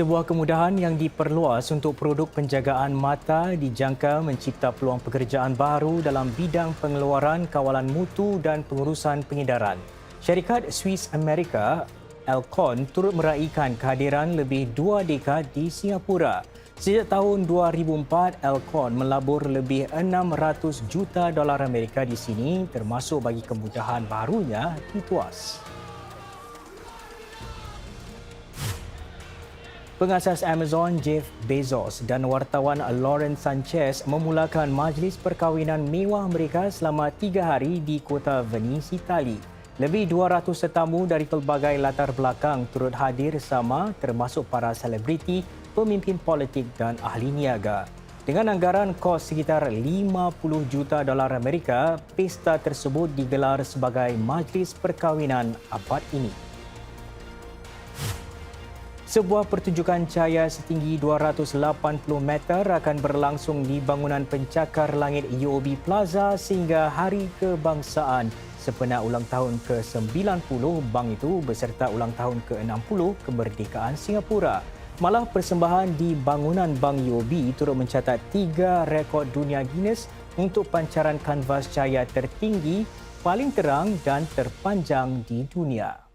Sebuah kemudahan yang diperluas untuk produk penjagaan mata dijangka mencipta peluang pekerjaan baru dalam bidang pengeluaran, kawalan mutu dan pengurusan pengedaran. Syarikat Swiss America Alcon turut meraihkan kehadiran lebih dua dekad di Singapura. Sejak tahun 2004, Alcon melabur lebih 600 juta dolar Amerika di sini termasuk bagi kemudahan barunya di Tuas. Pengasas Amazon Jeff Bezos dan wartawan Lauren Sanchez memulakan majlis perkahwinan mewah mereka selama tiga hari di kota Venice, Itali. Lebih 200 tetamu dari pelbagai latar belakang turut hadir sama termasuk para selebriti, pemimpin politik dan ahli niaga. Dengan anggaran kos sekitar 50 juta dolar Amerika, pesta tersebut digelar sebagai majlis perkahwinan abad ini. Sebuah pertunjukan cahaya setinggi 280 meter akan berlangsung di bangunan pencakar langit UOB Plaza sehingga Hari Kebangsaan sepenuh ulang tahun ke-90 bank itu beserta ulang tahun ke-60 kemerdekaan Singapura. Malah persembahan di bangunan Bank UOB turut mencatat tiga rekod dunia Guinness untuk pancaran kanvas cahaya tertinggi, paling terang dan terpanjang di dunia.